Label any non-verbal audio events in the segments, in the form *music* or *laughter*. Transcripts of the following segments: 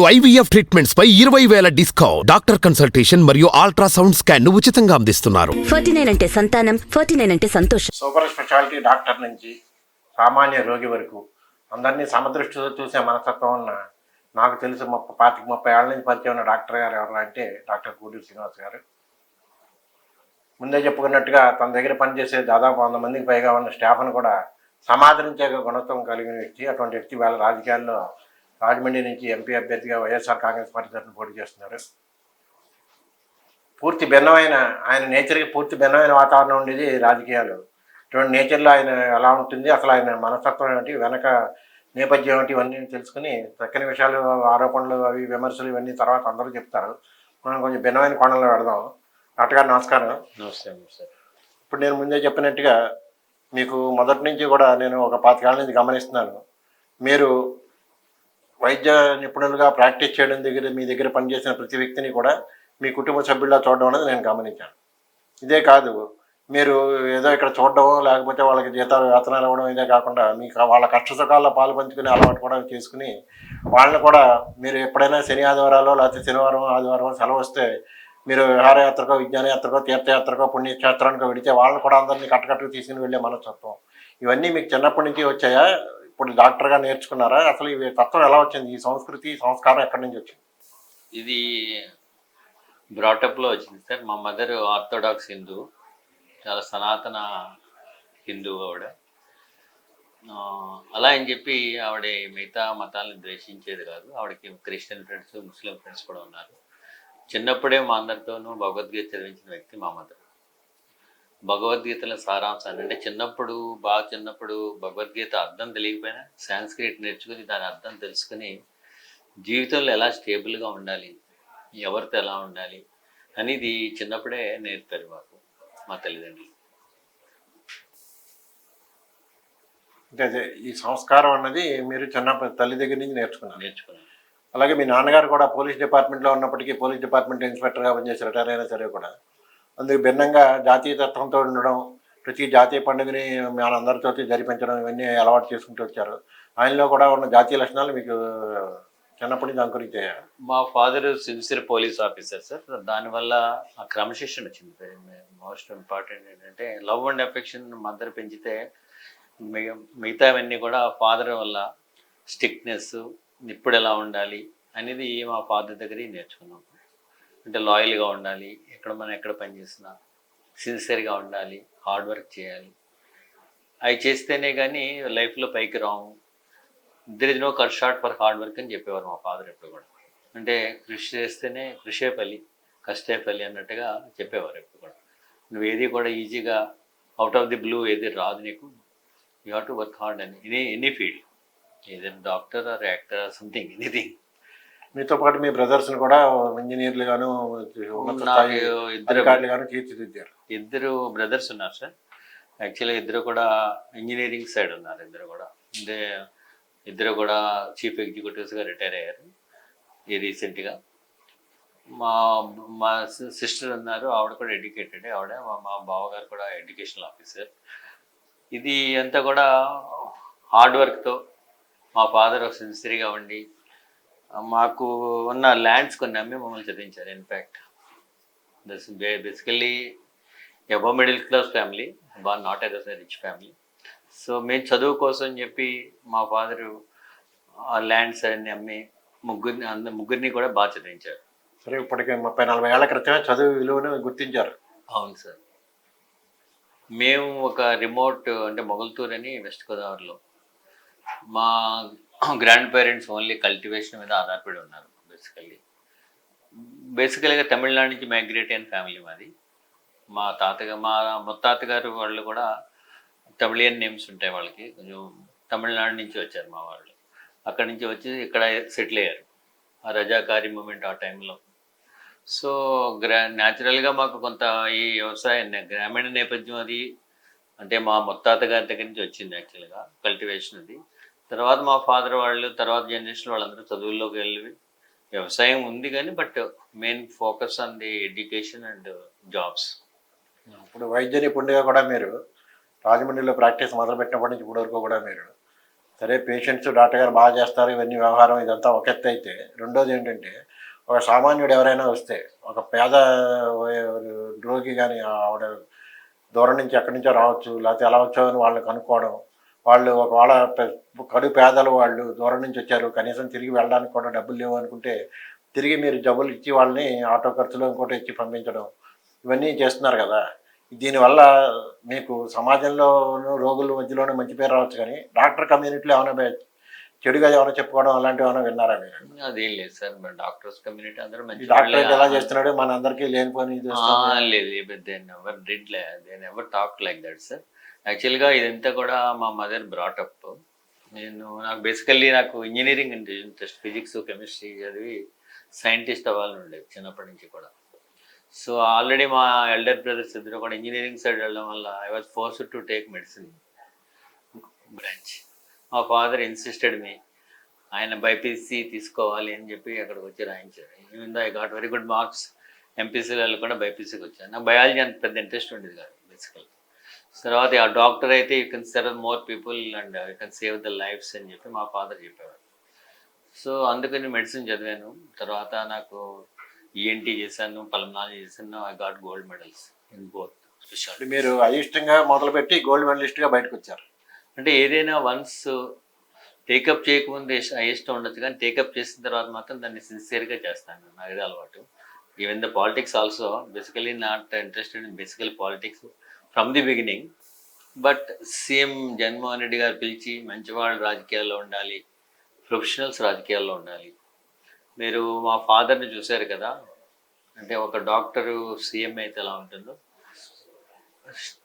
IVF treatments పై ఇరవై వేల డిస్కౌంట్. డాక్టర్ కన్సల్టేషన్ మరియు అల్ట్రాసౌండ్ స్కాన్ను ఉచితంగా అందిస్తున్నారు. ఫార్టీ నైన్ అంటే సంతానం ఫార్టీ నైన్ అంటే సంతోషం. సూపర్ స్పెషాలిటీ డాక్టర్ నుంచి సామాన్య రోగి వరకు అందరినీ సమదృష్టితో చూసే మనస్తత్వం ఉన్న నాకు తెలుసు ముప్పై పాతిక ముప్పై ఏళ్ళ నుంచి పరిచయం ఉన్న డాక్టర్ గారు ఎవరు అంటే డాక్టర్ గూడూరు శ్రీనివాస్ గారు. ముందే చెప్పుకున్నట్టుగా తన దగ్గర పనిచేసే దాదాపు వంద మందికి పైగా ఉన్న స్టాఫ్ను కూడా సమాదరించే గుణత్వం కలిగిన వ్యక్తి. అటువంటి వ్యక్తి వాళ్ళ రాజకీయాల్లో రాజమండ్రి నుంచి ఎంపీ అభ్యర్థిగా వైఎస్ఆర్ కాంగ్రెస్ పార్టీ తరఫున పోటీ చేస్తున్నారు. పూర్తి భిన్నమైన ఆయన నేచర్కి పూర్తి భిన్నమైన వాతావరణం ఉండేది రాజకీయాలు. ఇటువంటి నేచర్లో ఆయన ఎలా ఉంటుంది అసలు ఆయన మనస్తత్వం ఏమిటి వెనక నేపథ్యం ఏమిటి ఇవన్నీ తెలుసుకుని చక్కని విషయాలు ఆరోపణలు అవి విమర్శలు ఇవన్నీ తర్వాత అందరూ చెప్తారు. మనం కొంచెం భిన్నమైన కోణంలో పెడదాం డాక్టర్ గారు నమస్కారం. నమస్తే నమస్తే. ఇప్పుడు నేను ముందే చెప్పినట్టుగా మీకు మొదటి నుంచి కూడా నేను ఒక పాతికేళ్ళ నుంచి గమనిస్తున్నాను. మీరు వైద్య నిపుణులుగా ప్రాక్టీస్ చేయడం దగ్గర మీ దగ్గర పనిచేసిన ప్రతి వ్యక్తిని కూడా మీ కుటుంబ సభ్యుల్లా చూడడం అనేది నేను గమనించాను. ఇదే కాదు మీరు ఏదో ఇక్కడ చూడడం లేకపోతే వాళ్ళకి జీతాలు వేతనాలు ఇవ్వడం ఇదే కాకుండా మీకు వాళ్ళ కష్ట సుఖాల్లో పాలు పంచుకునే అలవాటు కూడా చేసుకుని వాళ్ళని కూడా మీరు ఎప్పుడైనా శని ఆదివారాలు లేకపోతే శనివారం ఆదివారం సెలవు వస్తే మీరు విహారయాత్రకో విజ్ఞానయాత్రకో తీర్థయాత్రకో పుణ్యక్షేత్రానికో వెడితే వాళ్ళని కూడా అందరినీ కట్టకట్టుకు తీసుకుని వెళ్ళే మనస్తత్వం. ఇవన్నీ మీకు చిన్నప్పటి నుంచి వచ్చాయా? ఇప్పుడు డాక్టర్గా నేర్చుకున్నారా? అసలు ఇవి తత్వం ఎలా వచ్చింది? ఈ సంస్కృతి సంస్కారం ఎక్కడి నుంచి వచ్చింది? ఇది బ్రాటప్లో వచ్చింది సార్. మా మదర్ ఆర్థోడాక్స్ హిందూ చాలా సనాతన హిందూ ఆవిడ. అలా అని చెప్పి ఆవిడ మిగతా మతాలను ద్వేషించేది కాదు. ఆవిడకి క్రిస్టియన్ ఫ్రెండ్స్ ముస్లిం ఫ్రెండ్స్ కూడా ఉన్నారు. చిన్నప్పుడే మా అందరితోనూ భగవద్గీత చదివించిన వ్యక్తి మా మదర్ భగవద్గీతల సారాంశాన్ని అంటే చిన్నప్పుడు బాగా చిన్నప్పుడు భగవద్గీత అర్థం తెలియకపోయినా సాంస్క్రిట్ నేర్చుకుని దాని అర్థం తెలుసుకుని జీవితంలో ఎలా స్టేబుల్గా ఉండాలి ఎవరితో ఎలా ఉండాలి అనేది చిన్నప్పుడే నేర్పారు మాకు మా తల్లిదండ్రులు. అంటే అదే ఈ సంస్కారం అన్నది మీరు చిన్నప్పుడు తల్లి దగ్గర నుంచి నేర్చుకున్నారు. నేర్చుకున్నాను. అలాగే మీ నాన్నగారు కూడా పోలీస్ డిపార్ట్మెంట్లో ఉన్నప్పటికీ పోలీస్ డిపార్ట్మెంట్ ఇన్స్పెక్టర్గా పనిచేసి రిటైర్ అయినా సరే కూడా అందుకు భిన్నంగా జాతీయ తత్వంతో ఉండడం ప్రతి జాతీయ పండుగని మనందరితో జరిపించడం ఇవన్నీ అలవాటు చేసుకుంటూ వచ్చారు. ఆయనలో కూడా ఉన్న జాతీయ లక్షణాలు మీకు చిన్నప్పటి నుంచి అంకురించాయి మా father sincere police officer sir. దానివల్ల ఆ క్రమశిక్షణ వచ్చింది మోస్ట్ ఇంపార్టెంట్ ఏంటంటే లవ్ అండ్ అఫెక్షన్ మదర్ పెంచితే మిగ- మిగతావన్నీ కూడా ఫాదర్ వల్ల స్టిక్నెస్ ఇప్పుడు ఎలా ఉండాలి అనేది మా ఫాదర్ దగ్గర నేర్చుకున్నాం. అంటే లాయల్గా ఉండాలి ఎక్కడ మనం ఎక్కడ పనిచేసినా సిన్సియర్గా ఉండాలి హార్డ్ వర్క్ చేయాలి. అవి చేస్తేనే కానీ లైఫ్లో పైకి రాము. There is no cut short for hard work అని చెప్పేవారు మా ఫాదర్ ఎప్పుడు కూడా. అంటే కృషి చేస్తేనే కృషే పల్లి కష్టే పల్లి అన్నట్టుగా చెప్పేవారు ఎప్పుడు కూడా. నువ్వు ఏది కూడా ఈజీగా అవుట్ ఆఫ్ ది బ్లూ ఏది రాదు నీకు. You have to work hard అని ఎనీ ఎనీ ఫీల్డ్. ఏదైనా doctor or actor or something anything. మీతో పాటు మీ బ్రదర్స్ని కూడా ఇంజనీర్లు గాను ఇద్దరు అధికారులు గాను తీర్చిదిద్దారు. ఇద్దరు బ్రదర్స్ ఉన్నారు సార్. యాక్చువల్లీ ఇద్దరు కూడా ఇంజనీరింగ్ సైడ్ ఉన్నారు ఇద్దరు కూడా. అంటే ఇద్దరు కూడా చీఫ్ ఎగ్జిక్యూటివ్స్గా రిటైర్ అయ్యారు ఈ రీసెంట్గా మా మా సిస్టర్ ఉన్నారు ఆవిడ కూడా ఎడ్యుకేటెడ్. ఆవిడ మా మా బావగారు కూడా ఎడ్యుకేషనల్ ఆఫీసర్. ఇది అంతా కూడా హార్డ్ వర్క్తో మా ఫాదర్ సిన్సియర్గా ఉండి మాకు ఉన్న ల్యాండ్స్ కొన్ని అమ్మి మమ్మల్ని చదివించారు in fact thus basically above middle class family బా not as rich family so మేము చదువు కోసం చెప్పి మా ఫాదరు ఆ ల్యాండ్స్ అన్ని అమ్మి ముగ్గురిని అంద ముగ్గురిని కూడా బాగా చదివించారు. సరే ఇప్పటికే ముప్పై నలభై ఏళ్ళ క్రితమే చదువు విలువను గుర్తించారు. అవును సార్. మేము ఒక రిమోట్ అంటే మొగల్తూర్ అని వెస్ట్ గోదావరిలో మా గ్రాండ్ పేరెంట్స్ ఓన్లీ కల్టివేషన్ మీద ఆధారపడి ఉన్నారు బేసికల్లీ బేసికల్గా తమిళనాడు నుంచి మైగ్రేట్ అయిన ఫ్యామిలీ మాది. మా తాతగా మా ముత్తాతగారు వాళ్ళు కూడా తమిళియన్ నేమ్స్ ఉంటాయి వాళ్ళకి. కొంచెం తమిళనాడు నుంచి వచ్చారు మా వాళ్ళు. అక్కడి నుంచి వచ్చి ఇక్కడ సెటిల్ అయ్యారు. ఆ రజాకారి మూమెంట్ ఆ టైంలో సో గ్రా న్యాచురల్గా మాకు కొంత ఈ వ్యవసాయం గ్రామీణ నేపథ్యం అది. అంటే మా ముత్తాత గారి దగ్గర నుంచి వచ్చింది యాక్చువల్గా కల్టివేషన్ అది. తర్వాత మా ఫాదర్ వాళ్ళు తర్వాత జనరేషన్ వాళ్ళందరూ చదువుల్లోకి వెళ్ళి వ్యవసాయం ఉంది కానీ but main focus on the education and jobs. ఇప్పుడు వైద్య నిపుణుడిగా కూడా మీరు రాజమండ్రిలో ప్రాక్టీస్ మొదలుపెట్టినప్పటి నుంచి ఇప్పటి వరకు కూడా మీరు సరే పేషెంట్స్ డాక్టర్ గారు బాగా చేస్తారు ఇవన్నీ వ్యవహారం ఇదంతా ఒక ఎత్తు అయితే. రెండోది ఏంటంటే ఒక సామాన్యుడు ఎవరైనా వస్తే ఒక పేద రోగి కానీ ఆవిడ దూరం నుంచి ఎక్కడి నుంచో రావచ్చు లేకపోతే ఎలా వచ్చో అని వాళ్ళని కనుక్కోవడం వాళ్ళు ఒకవేళ కడు పేదలు వాళ్ళు దూరం నుంచి వచ్చారు కనీసం తిరిగి వెళ్ళడానికి కూడా డబ్బులు లేవు అనుకుంటే తిరిగి మీరు డబ్బులు ఇచ్చి వాళ్ళని ఆటో ఖర్చులో ఇంకోటి ఇచ్చి పంపించడం ఇవన్నీ చేస్తున్నారు కదా దీనివల్ల మీకు సమాజంలోనూ రోగుల మధ్యలోనూ మంచి పేరు రావచ్చు కానీ డాక్టర్ కమ్యూనిటీలో ఏమైనా చెడుగా ఏమైనా చెప్పుకోవడం అలాంటివి ఏమైనా విన్నారా మీరు అదేం లేదు సార్ మన డాక్టర్స్ కమ్యూనిటీ అందరూ మంచి డాక్టర్. ఎలా చేస్తున్నాడు మన అందరికీ వస్తుంది. లేదు they never did they never talk like that sir యాక్చువల్గా ఇదంతా కూడా మా మదర్ బ్రాటప్ నేను నాకు బేసికల్లీ నాకు ఇంజనీరింగ్ అంటే ఇంట్రెస్ట్ ఫిజిక్స్ కెమిస్ట్రీ చదివి సైంటిస్ట్ అవ్వాలని ఉండేది చిన్నప్పటి నుంచి కూడా. సో ఆల్రెడీ మా ఎల్డర్ బ్రదర్స్ ఇద్దరు కూడా ఇంజనీరింగ్ సైడ్ వెళ్ళడం వల్ల I was force to take medicine branch. మా ఫాదర్ ఇన్సిస్టెడ్ మీ ఆయన బైపీసీ తీసుకోవాలి అని చెప్పి అక్కడికి వచ్చి రాయించారు. Even though I got very good marks ఎంపీసీలలో కూడా బైపీసీకి వచ్చాను. నాకు బయాలజీ అంత పెద్ద ఇంట్రెస్ట్ ఉండేది కాదు బేసికల్ తర్వాత ఆ డాక్టర్ అయితే you can serve more people and you can save the lifes అని చెప్పి మా ఫాదర్ చెప్పేవారు. సో అందుకని మెడిసిన్ చదివాను. తర్వాత నాకు ఈఎన్టీ చేశాను పల్మనాలజీ చేశాను I got gold medals in both మీరు అయిష్టంగా మొదలుపెట్టి గోల్డ్ మెడలిస్ట్గా బయటకు వచ్చారు అంటే ఏదైనా వన్స్ టేకప్ చేయకముందు ఇష్టం ఉండొచ్చు కానీ టేకప్ చేసిన తర్వాత మాత్రం దాన్ని సిన్సియర్గా చేస్తాను. నాకు ఇది అలవాటు. Even the politics also basically not interested in basical politics from the beginning but CM Jaganmohan Reddy garu పిలిచి మంచివాళ్ళు రాజకీయాల్లో ఉండాలి ప్రొఫెషనల్స్ రాజకీయాల్లో ఉండాలి. మీరు మా ఫాదర్ని చూశారు కదా? అంటే ఒక డాక్టరు సీఎం అయితే ఎలా ఉంటుందో?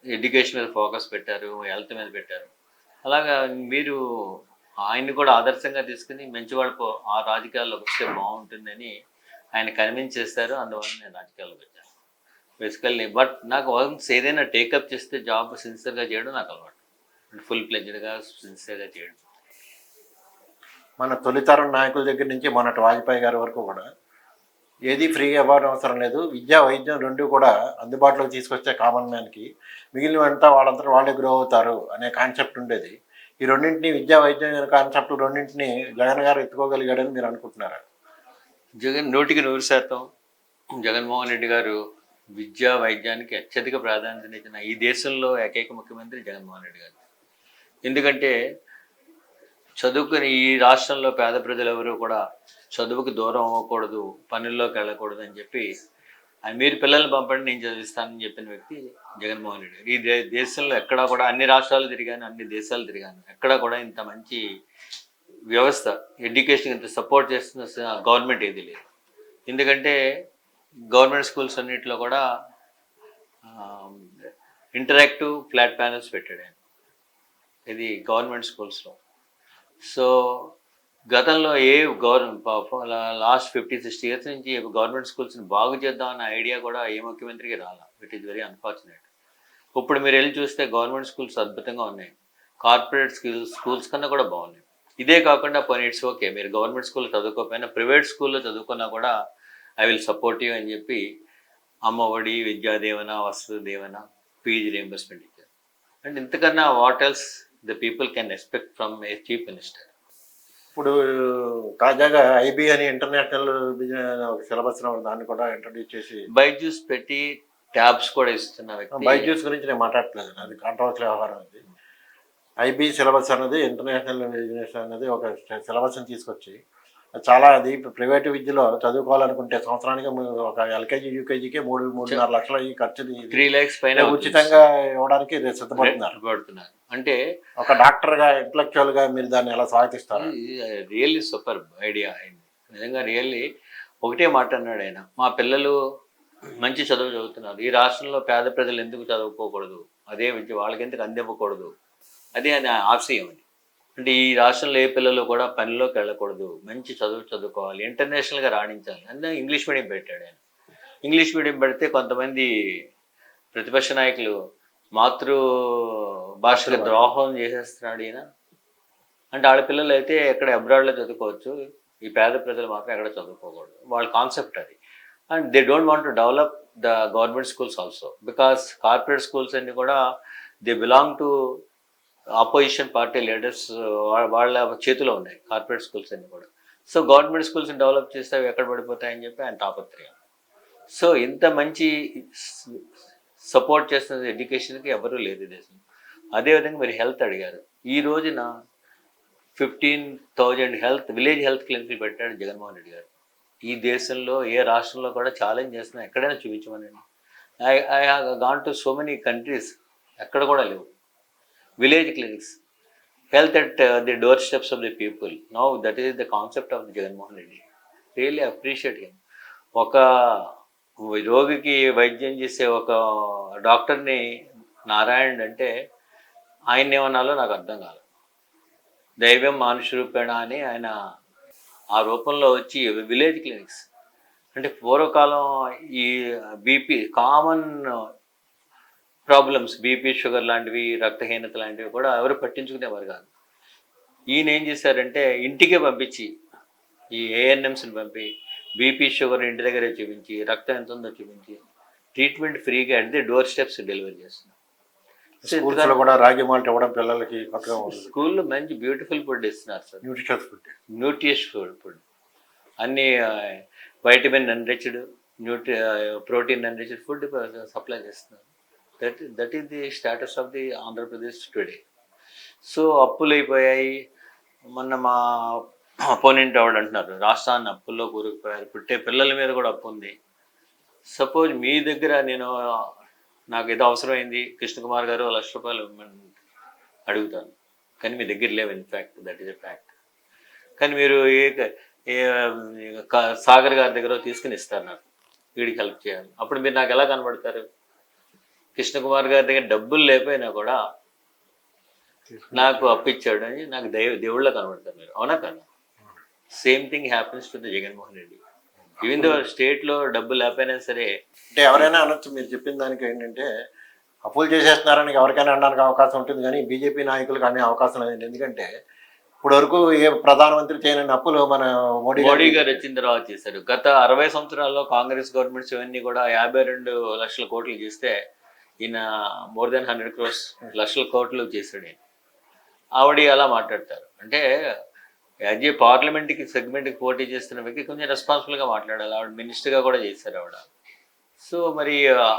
ఎడ్యుకేషన్ మీద ఫోకస్ పెట్టారు హెల్త్ మీద పెట్టారు. అలాగా మీరు ఆయన్ని కూడా ఆదర్శంగా తీసుకుని మంచివాడు ఆ రాజకీయాల్లోకి వస్తే బాగుంటుందని ఆయన కన్విన్స్ చేస్తారు అందువల్ల నేను రాజకీయాల్లోకి వచ్చాను. బేసికల్లీ బట్ నాకు వన్స్ ఏదైనా టేకప్ చేస్తే జాబ్ సిన్సియర్గా చేయడం నాకు అలవాటు. ఫుల్ ప్లెజ్డ్గా సిన్సియర్గా చేయడం. మన తొలితరం నాయకుల దగ్గర నుంచి మొన్నటి వాజ్పేయి గారి వరకు కూడా ఏది ఫ్రీగా ఇవ్వడం అవసరం లేదు. విద్యా వైద్యం రెండు కూడా అందుబాటులోకి తీసుకొచ్చే కామన్ మ్యాన్కి మిగిలినంతా వాళ్ళంతా వాళ్ళే గ్రో అవుతారు అనే కాన్సెప్ట్ ఉండేది. ఈ రెండింటిని విద్యా వైద్యం అనే కాన్సెప్ట్ రెండింటిని జగన్ గారు ఎత్తుకోగలిగాడని మీరు అనుకుంటున్నారా? జగన్ నూటికి నూరు శాతం జగన్మోహన్ రెడ్డి గారు విద్యా వైద్యానికి అత్యధిక ప్రాధాన్యత ఇచ్చిన ఈ దేశంలో ఏకైక ముఖ్యమంత్రి జగన్మోహన్ రెడ్డి గారు. ఎందుకంటే చదువుకుని ఈ రాష్ట్రంలో పేద ప్రజలు ఎవరూ కూడా చదువుకు దూరం అవ్వకూడదు పనుల్లోకి వెళ్ళకూడదు అని చెప్పి మీరు పిల్లల్ని పంపండి నేను చదివిస్తానని చెప్పిన వ్యక్తి జగన్మోహన్ రెడ్డి గారు. ఈ దే- దేశంలో ఎక్కడా కూడా అన్ని రాష్ట్రాలు తిరిగాను అన్ని దేశాలు తిరిగాను. ఎక్కడా కూడా ఇంత మంచి వ్యవస్థ ఎడ్యుకేషన్ ఇంత సపోర్ట్ చేస్తున్న గవర్నమెంట్ ఏది లేదు. ఎందుకంటే గవర్నమెంట్ స్కూల్స్ అన్నింటిలో కూడా ఇంటరాక్టివ్ ఫ్లాట్ ప్యానల్స్ పెట్టాడు ఆయన. ఇది గవర్నమెంట్ స్కూల్స్లో. సో గతంలో ఏ government last fifty sixty years నుంచి గవర్నమెంట్ స్కూల్స్ని బాగు చేద్దామన్న ఐడియా కూడా ఏ ముఖ్యమంత్రికి రాలా. ఇట్ ఈస్ వెరీ అన్ఫార్చునేట్ ఇప్పుడు మీరు వెళ్ళి చూస్తే గవర్నమెంట్ స్కూల్స్ అద్భుతంగా ఉన్నాయి. కార్పొరేట్ స్కూల్స్ స్కూల్స్ కన్నా కూడా బాగున్నాయి. ఇదే కాకుండా పోనీ ఇట్స్ ఓకే. మీరు గవర్నమెంట్ స్కూల్లో చదువుకోకపోయినా ప్రైవేట్ స్కూల్లో చదువుకున్నా కూడా ఐ విల్ సపోర్ట్ యూ అని చెప్పి అమ్మఒడి విద్యాదేవన వస్తు దేవన ఫీజు రియంబర్స్మెంట్ ఇచ్చారు. అండ్ ఇంతకన్నా what else the people can expect from a chief minister ఇప్పుడు తాజాగా ఐబీ అని ఇంటర్నేషనల్ సిలబస్ దాన్ని కూడా ఇంట్రడ్యూస్ చేసి బైజూస్ పెట్టి ట్యాబ్స్ కూడా ఇస్తున్న వ్యక్తి. బైజూస్ గురించి నేను మాట్లాడట్లేదు అది కాంట్రవర్సీ వ్యవహారం అది. ఐబీ సిలబస్ అన్నది ఇంటర్నేషనల్ బిజినెస్ అనేది ఒక సిలబస్ని తీసుకొచ్చి చాలా అది ప్రైవేట్ విద్యలో చదువుకోవాలనుకుంటే సంవత్సరానికి ఒక ఎల్కేజీ యూకేజీకి మూడు మూడున్నర లక్షల ఈ ఖర్చు త్రీ ల్యాక్స్ పైన ఉచితంగా ఇవ్వడానికి సిద్ధపడుతున్నారు. పడుతున్నారు. అంటే ఒక డాక్టర్గా ఇంటలెక్చువల్గా మీరు దాన్ని ఎలా స్వాగతిస్తారు రియల్లీ సూపర్ ఐడియా అయింది. నిజంగా రియల్లీ ఒకటే మాట అన్నాడు ఆయన. మా పిల్లలు మంచి చదువు చదువుతున్నారు. ఈ రాష్ట్రంలో పేద ప్రజలు ఎందుకు చదువుకోకూడదు? అదే విద్య వాళ్ళకి ఎందుకు అందివ్వకూడదు? అదే ఆయన ఆశయం అంటే ఈ రాష్ట్రంలో ఏ పిల్లలు కూడా పనిలోకి వెళ్ళకూడదు. మంచి చదువు చదువుకోవాలి. ఇంటర్నేషనల్గా రాణించాలి. అన్న ఇంగ్లీష్ మీడియం పెట్టాడు ఆయన. ఇంగ్లీష్ మీడియం పెడితే కొంతమంది ప్రతిపక్ష నాయకులు మాతృ భాషకు ద్రోహం చేసేస్తున్నాడు ఈయన. అంటే ఆడపిల్లలు అయితే ఎక్కడ అబ్రాడ్లో చదువుకోవచ్చు. ఈ పేద ప్రజలు మాత్రం ఎక్కడ చదువుకోకూడదు. వాళ్ళ కాన్సెప్ట్ అది. And they don't want to develop the government schools also because corporate schools అన్ని కూడా they belong to opposition party leaders వాళ్ళ చేతిలో ఉన్నాయి కార్పొరేట్ స్కూల్స్ అన్ని కూడా. సో గవర్నమెంట్ స్కూల్స్ని డెవలప్ చేస్తే అవి ఎక్కడ పడిపోతాయని చెప్పి ఆయన తాపత్రయం. సో ఇంత మంచి సపోర్ట్ చేస్తున్న ఎడ్యుకేషన్కి ఎవరూ లేదు దేశం అదేవిధంగా మీరు హెల్త్ అడిగారు. ఈ రోజున fifteen thousand health village health క్లినిక్లు పెట్టాడు జగన్మోహన్ రెడ్డి గారు. ఈ దేశంలో ఏ రాష్ట్రంలో కూడా ఛాలెంజ్ చేస్తున్నా ఎక్కడైనా చూపించమనండి. I I have gone to so many countries ఎక్కడ కూడా లేవు. Village clinics. Health at the doorsteps of the people no that is the concept of the Jaganmohan Reddy really appreciate him ఒక రోగికి వైద్యం చేసే ఒక డాక్టర్ని నారాయణ్ అంటే ఆయన ఏమన్నాలో నాకు అర్థం కాలేదు దైవం మానుష రూపేణ అని ఆయన ఆ రూపంలో వచ్చి విలేజ్ క్లినిక్స్. అంటే పూర్వకాలం ఈ BP common problems BP sugar లాంటివి రక్తహీనత లాంటివి కూడా ఎవరు పట్టించుకునేవారు కాదు. ఈయన ఏం చేశారంటే ఇంటికే పంపించి ఈ ఏఎన్ఎంస్ని పంపి బీపీ షుగర్ ఇంటి దగ్గరే చూపించి రక్తం ఎంత ఉందో చూపించి ట్రీట్మెంట్ ఫ్రీగా ది డోర్ స్టెప్స్ డెలివరీ చేస్తున్నాం స్కూల్స్లో కూడా రాగి మాల్ట్ ఇవ్వడం పిల్లలకి కొత్తగా స్కూల్లో మంచి బ్యూటిఫుల్ ఫుడ్ ఇస్తున్నారు sir. Nutritious food nutritious food food అన్ని vitamin enriched nutri protein enriched food supply చేస్తున్నారు. That that is the status of the Andhra Pradesh today so అప్పులు అయిపోయాయి. మొన్న మా అపోనెంట్ ఆవిడ అంటున్నారు? రాష్ట్రాన్ని అప్పుల్లో కూరుకుపోయారు పుట్టే పిల్లల మీద కూడా అప్పు ఉంది. సపోజ్ మీ దగ్గర నేను నాకు ఏదో అవసరమైంది. కృష్ణకుమార్ గారు లక్ష రూపాయలు అడుగుతాను. కానీ మీ దగ్గర లేవు in fact that is a fact కానీ మీరు ఏ సాగర్ గారి దగ్గర తీసుకుని ఇస్తారు నాకు. వీడికి హెల్ప్ చేయాలి. అప్పుడు మీరు నాకు ఎలా కనబడతారు? కృష్ణకుమార్ గారి దగ్గర డబ్బులు లేకపోయినా కూడా నాకు అప్పిచ్చాడు అని నాకు దైవ దేవుళ్ళ కనబడతారు మీరు. అవునా కదా? Same thing happens to the Jaganmohan Reddy. Even though స్టేట్లో డబ్బు లేకపోయినా సరే అంటే ఎవరైనా అనొచ్చు మీరు చెప్పిన దానికి ఏంటంటే అప్పులు చేసేస్తున్నారని ఎవరికైనా అనడానికి అవకాశం ఉంటుంది కానీ బీజేపీ నాయకులకు అనే అవకాశం లేదు. ఎందుకంటే ఇప్పుడు వరకు ఏ ప్రధానమంత్రి చేయని అప్పులు మన మోడీ మోడీ గారు వచ్చిన తర్వాత చేశారు. గత అరవై సంవత్సరాల్లో కాంగ్రెస్ గవర్నమెంట్స్ ఇవన్నీ కూడా యాభై రెండు లక్షల కోట్లు చేస్తే ఈయన మోర్ దెన్ హండ్రెడ్ క్రోర్స్ లక్షల కోట్లు చేశాడు ఆవిడ అలా మాట్లాడతారు. అంటే యాజ్ ఏ పార్లమెంట్కి సెగ్మెంట్కి పోటీ చేస్తున్న వ్యక్తి కొంచెం రెస్పాన్సిబుల్గా మాట్లాడాలి. ఆవిడ మినిస్టర్గా కూడా చేశారు ఆవిడ. సో మరి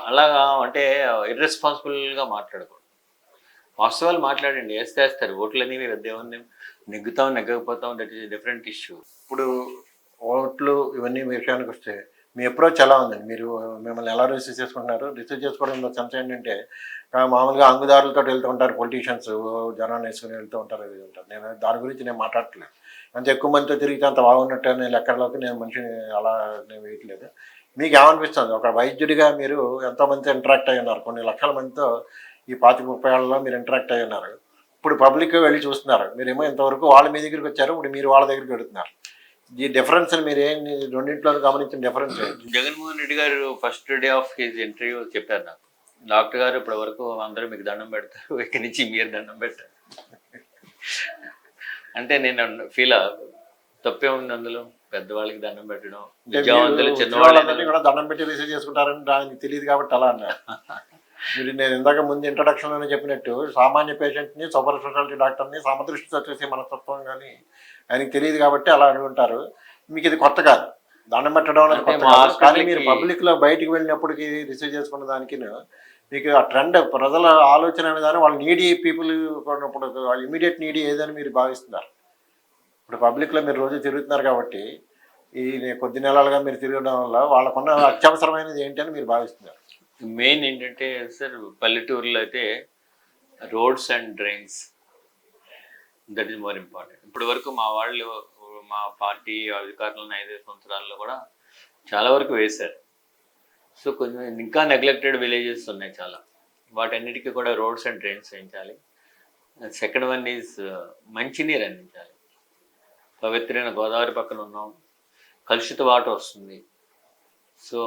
అలాగా అంటే ఇర్రెస్పాన్సిబుల్గా మాట్లాడకూడదు. వాస్తవాలు మాట్లాడండి. వేస్తే వేస్తారు. ఓట్లు అనేవి దేవుని నెగ్గుతాం నెగ్గకపోతాం దట్ ఈస్ డిఫరెంట్ ఇష్యూ ఇప్పుడు ఓట్లు ఇవన్నీ విషయానికి వస్తే మీ అప్రోచ్ ఎలా ఉందండి? మీరు మిమ్మల్ని ఎలా రిసీవ్ చేసుకుంటున్నారు? రిసీవ్ చేసుకోవడంలో సంశయం ఏంటంటే మామూలుగా అంగుదారులతో వెళ్తూ ఉంటారు పొలిటీషియన్స్ జనాన్ని వేసుకుని వెళ్తూ ఉంటారు ఇది ఉంటారు. నేను దాని గురించి నేను మాట్లాడట్లేదు. అంత ఎక్కువ మందితో తిరిగితే అంత బాగున్నట్టు అనే లెక్కల్లోకి నేను మనిషిని అలా నేను వేయట్లేదు. మీకు ఏమనిపిస్తుంది? ఒక వైద్యుడిగా మీరు ఎంతోమందితో ఇంటరాక్ట్ అయి ఉన్నారు? కొన్ని లక్షల మందితో ఈ పాతిక ముప్పై ఏళ్ళలో మీరు ఇంటరాక్ట్ అయి ఉన్నారు. ఇప్పుడు పబ్లిక్ వెళ్ళి చూస్తున్నారు. మీరేమో ఇంతవరకు వాళ్ళ మీ దగ్గరికి వచ్చారు. ఇప్పుడు మీరు వాళ్ళ దగ్గరికి వెళుతున్నారు. ఈ డిఫరెన్స్ మీరు ఏం రెండింటిలో గమనించిన difference Jaganmohan Reddy garu first day of his interview చెప్పారు నాకు. డాక్టర్ గారు ఇప్పటి వరకు అందరూ మీకు దండం పెడతారు. ఇక్కడి నుంచి మీరు దండం పెట్టారు. అంటే నేను ఫీల్ తప్పే ఉంది అందులో. పెద్దవాళ్ళకి దండం పెట్టడం విద్యావంతులు ఉద్యోగాలందరినీ కూడా దండం పెట్టి రిసీవ్ చేసుకుంటారని దానికి తెలియదు కాబట్టి అలా అన్నారు. మీరు నేను ఇందాక ముందు ఇంట్రడక్షన్లోనే చెప్పినట్టు సామాన్య పేషెంట్ని సూపర్ స్పెషాలిటీ డాక్టర్ని సమదృష్టితో చూసే మనస్తత్వం కానీ ఆయనకి తెలియదు కాబట్టి అలా అనుకుంటారు మీకు ఇది కొత్త కాదు. దండం పెట్టడం అనేది కొత్త కాదు. కానీ మీరు పబ్లిక్లో బయటికి వెళ్ళినప్పటికీ రిసీవ్ చేసుకున్న దానికి మీకు ఆ ట్రెండ్ ప్రజల ఆలోచన అనేది వాళ్ళు నీడీ పీపుల్ కొన్నప్పుడు వాళ్ళు ఇమీడియట్ నీడీ ఏదని మీరు భావిస్తున్నారు. ఇప్పుడు పబ్లిక్లో మీరు రోజు తిరుగుతున్నారు కాబట్టి ఈ కొద్ది నెలలుగా మీరు తిరగడం వల్ల వాళ్ళకున్న అత్యవసరమైనది ఏంటి అని మీరు భావిస్తున్నారు? మెయిన్ ఏంటంటే సార్ పల్లెటూరులో అయితే roads and drains that is more important ఇప్పటి వరకు మా వాళ్ళు మా పార్టీ అధికారులను ఐదు సంవత్సరాల్లో కూడా చాలా వరకు వేశారు. సో కొంచెం ఇంకా నెగ్లెక్టెడ్ విలేజెస్ ఉన్నాయి చాలా. వాటన్నిటికీ కూడా రోడ్స్ అండ్ డ్రైన్స్ వేయించాలి. సెకండ్ వన్ ఈజ్ మంచినీరు అందించాలి. పవిత్రైన గోదావరి పక్కన ఉన్నాం. కలుషిత వాటర్ వస్తుంది. సో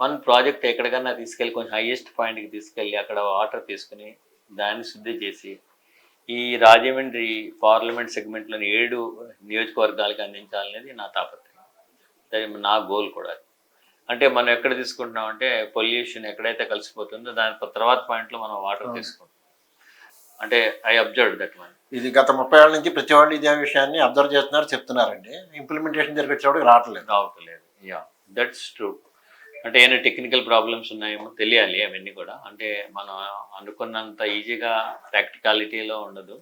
వన్ ప్రాజెక్ట్ ఎక్కడికన్నా తీసుకెళ్ళి కొంచెం హైయెస్ట్ పాయింట్కి తీసుకెళ్ళి అక్కడ వాటర్ తీసుకుని దాన్ని శుద్ధి చేసి ఈ రాజమండ్రి పార్లమెంట్ సెగ్మెంట్లోని ఏడు నియోజకవర్గాలకు అందించాలనేది నా తాపత్రయం. నా గోల్ కూడా. అంటే మనం ఎక్కడ తీసుకుంటున్నాం అంటే పొల్యూషన్ ఎక్కడైతే కలిసిపోతుందో దాని తర్వాత పాయింట్లో మనం వాటర్ తీసుకుంటాం. అంటే ఐ అబ్జర్వ్ దట్ వన్. ఇది గత ముప్పై ఏళ్ళ నుంచి ప్రతి వాళ్ళు ఇదే విషయాన్ని అబ్జర్వ్ చేస్తున్నారు చెప్తున్నారండి. ఇంప్లిమెంటేషన్ జరిగే వచ్చేవాడికి రావట్లేదు. రావట్లేదు. Yeah that's true. అంటే ఏమైనా టెక్నికల్ ప్రాబ్లమ్స్ ఉన్నాయేమో తెలియాలి అవన్నీ కూడా అంటే మనం అనుకున్నంత ఈజీగా ప్రాక్టికాలిటీలో ఉండదు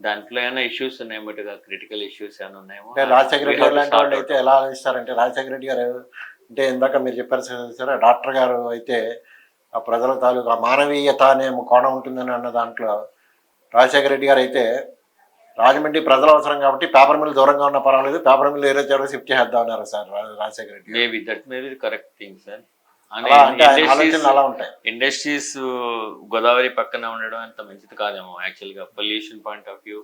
దాంట్లో ఏమైనా ఇష్యూస్ ఉన్నాయేమో క్రిటికల్ ఇష్యూస్ ఏమైనా ఉన్నాయేమో అంటే రాజశేఖర రెడ్డి గారు లాంటి వాళ్ళు అయితే. ఎలా ఆలోచిస్తారంటే రాజశేఖర రెడ్డి గారు అంటే ఇందాక మీరు చెప్పారు సరే డాక్టర్ గారు అయితే ఆ ప్రజల తాలూకా మానవీయత అనే కోణం ఉంటుందని అన్న దాంట్లో రాజశేఖర రెడ్డి గారు అయితే రాజమండ్రి ప్రజల అవసరం కాబట్టి పేపర్ మిల్ దూరంగా ఉన్న పర్వాలేదు. పేపర్ మిల్ ఏరే చోట షిఫ్ట్ చేద్దాం అన్నారు sir Rajasekhara Reddy. Maybe that may be correct thing sir industries Godavari పక్కన ఉండడం అంత మంచిది కాదేమో యాక్చువల్గా pollution point of view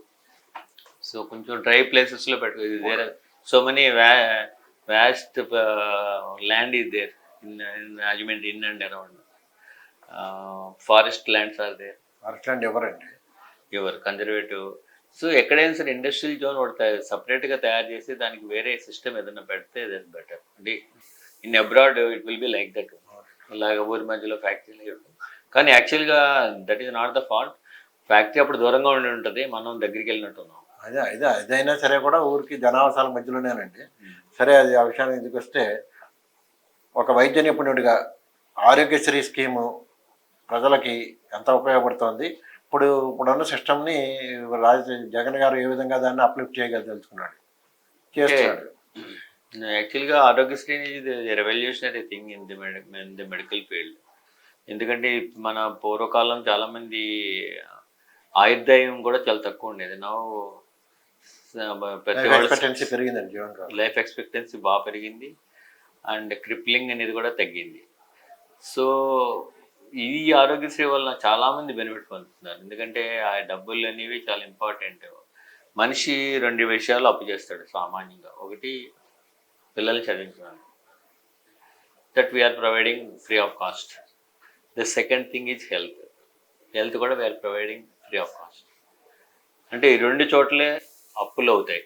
so కొంచెం డ్రై ప్లేసెస్లో పెట్టు there so many vast land is there in Rajahmundry in and around forest lands are there అట్లాంటి ఎవరండి? యువర్ కన్జర్వేటివ్ సో ఎక్కడైనా సరే ఇండస్ట్రియల్ జోన్ ఒకటి సపరేట్గా తయారు చేసి దానికి వేరే సిస్టమ్ ఏదైనా పెడితే దట్ బెటర్ అంటే in abroad it will be like that ఇలాగ ఊరి మధ్యలో ఫ్యాక్టరీ కానీ యాక్చువల్గా that is not the fault factory అప్పుడు దూరంగా ఉండి ఉంటుంది మనం దగ్గరికి వెళ్ళినట్టున్నాం. అదే అదే అదైనా సరే కూడా ఊరికి జనావాసాల మధ్యలోనేనండి. సరే అది ఆ ఎందుకు వస్తే ఒక వైద్య నిపుణుడిగా ఆరోగ్యశ్రీ స్కీము ప్రజలకి ఎంత ఉపయోగపడుతోంది? ఇప్పుడు ఇప్పుడున్న సిస్టమ్ని రాజ జగన్ గారు ఏ విధంగా దాన్ని అప్లిఫ్ట్ చేయగలుగుతున్నాడు చేస్తున్నాడు. యాక్చువల్గా Aarogyasri revolutionary thing in the medi in the medical field. ఎందుకంటే మన పూర్వకాలం చాలామంది ఆయుర్దాయం కూడా చాలా తక్కువ ఉండేది. నా పెరిగిందండి లైఫ్ ఎక్స్పెక్టెన్సీ బాగా పెరిగింది. అండ్ క్రిప్లింగ్ అనేది కూడా తగ్గింది. సో ఈ ఆరోగ్యశ్రీ వల్ల చాలామంది బెనిఫిట్ పొందుతున్నారు. ఎందుకంటే ఆ డబ్బులు అనేవి చాలా ఇంపార్టెంట్ మనిషి రెండు విషయాలు అప్పు చేస్తాడు సామాన్యంగా. ఒకటి పిల్లల్ని చదివించడానికి that we are providing free of cost the second thing is health health కూడా we are providing free of cost అంటే ఈ రెండు చోట్లే అప్పులు అవుతాయి.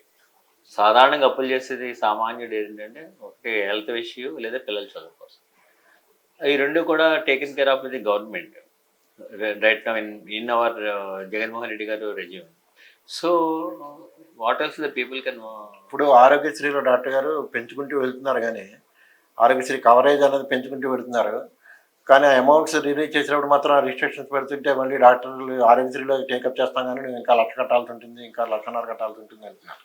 సాధారణంగా అప్పులు చేసేది సామాన్యుడు ఏంటంటే ఒకటి హెల్త్ ఇష్యూ లేదా పిల్లల చదువు కోసం. ఈ రెండు కూడా taken care of the government right now in in our Jaganmohan Reddy garu regime so what else the people can ఇప్పుడు ఆరోగ్యశ్రీలో డాక్టర్ గారు పెంచుకుంటూ వెళ్తున్నారు కానీ ఆరోగ్యశ్రీ కవరేజ్ అనేది పెంచుకుంటూ వెళ్తున్నారు. కానీ ఆ అమౌంట్స్ రిలీజ్ చేసినప్పుడు మాత్రం రిస్ట్రిక్షన్స్ పెడుతుంటే మళ్ళీ డాక్టర్లు ఆరోగ్యశ్రీలో టేకప్ చేస్తాం కానీ నువ్వు ఇంకా లక్ష కట్టాల్సి ఉంటుంది ఇంకా లక్షన్నర కట్టాల్సి ఉంటుంది అంటున్నారు.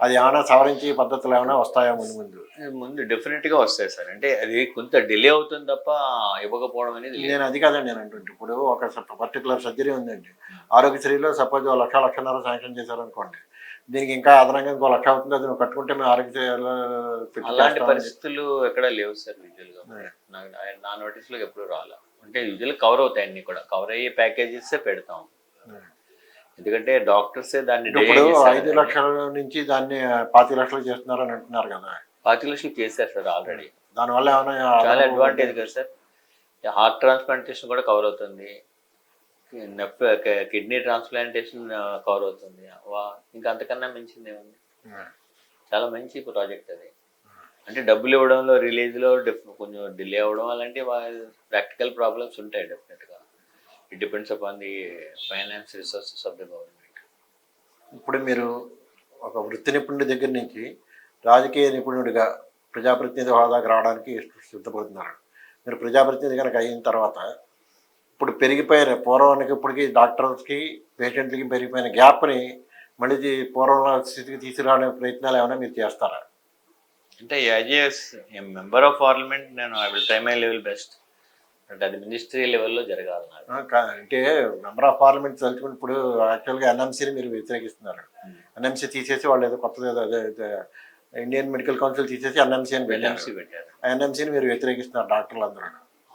అది ఏమైనా సవరించి పద్ధతులు ఏమైనా వస్తాయా ముందు ముందు? ముందు డెఫినెట్గా వస్తాయి సార్. అంటే అది కొంత డిలే అవుతుంది తప్ప ఇవ్వకపోవడం అనేది నేను అది కాదండి నేను అంటుంటే. ఇప్పుడు ఒక పర్టికులర్ సర్జరీ ఉందండి. ఆరోగ్యశ్రీలో సపోజ్ లక్ష లక్షన్నర శాంక్షన్ చేశారనుకోండి. దీనికి ఇంకా అదనంగా ఇంకో లక్ష అవుతుంది అది నువ్వు కట్టుకుంటే మేము ఆరోగ్యశ్రీలో పెట్టి అలాంటి పరిస్థితులు ఎక్కడ లేవు సార్ యూజువల్గా నా- నా నోటీస్లో ఎప్పుడు రాలే. అంటే యూజువల్ కవర్ అవుతాయి అన్ని కూడా. కవర్ అయ్యే ప్యాకేజెస్ పెడతాం. ఎందుకంటే డాక్టర్సే దాన్ని ఇప్పుడు. ఐదు లక్షల నుంచి దాన్ని పాతి లక్షలు చేస్తున్నారు అని అంటున్నారు కదా. పాతి లక్షలు చేశారు సార్ ఆల్రెడీ. దానివల్ల ఏమైనా చాలా అడ్వాంటేజ్ కదా సార్. హార్ట్ ట్రాన్స్ప్లాంటేషన్ కూడా కవర్ అవుతుంది. కిడ్నీ ట్రాన్స్ప్లాంటేషన్ కవర్ అవుతుంది. వా- ఇంకా అంతకన్నా మించింది ఏముంది? చాలా మంచి ప్రాజెక్ట్ అది. అంటే డబ్బులు ఇవ్వడంలో రిలీజ్లో కొంచెం డిలే అవ్వడం అలాంటి ప్రాక్టికల్ ప్రాబ్లమ్స్ ఉంటాయి డెఫినెట్గా it depends upon the finance resources of the government ఇప్పుడు మీరు ఒక వృత్తి నిపుణుడి దగ్గర నుంచి రాజకీయ నిపుణుడిగా ప్రజాప్రతినిధి హోదాకు రావడానికి సిద్ధపడుతున్నారు. మీరు ప్రజాప్రతినిధి కనుక అయిన తర్వాత ఇప్పుడు పెరిగిపోయిన పూర్వానికి ఇప్పటికి డాక్టర్స్కి పేషెంట్లకి పెరిగిపోయిన గ్యాప్ని మళ్ళీ పూర్వం స్థితికి తీసుకురావడానికి ప్రయత్నాలు ఏమైనా మీరు చేస్తారా? అంటే as a member of parliament నేను I will try my level best అంటే అది మినిస్ట్రీ లెవెల్లో జరగాలి అంటే మెంబర్ ఆఫ్ పార్లమెంట్ తలుచుకుని ఇప్పుడు యాక్చువల్గా ఎన్ఎంసీని మీరు వ్యతిరేకిస్తున్నారు. ఎన్ఎంసీ తీసేసి వాళ్ళు ఏదో కొత్తది ఏదో ఇండియన్ మెడికల్ కౌన్సిల్ తీసేసి ఎన్ఎంసీ అని ఎన్ఎంసీ పెట్టారు. ఎన్ఎంసీని మీరు వ్యతిరేకిస్తున్నారు డాక్టర్లు అందరూ.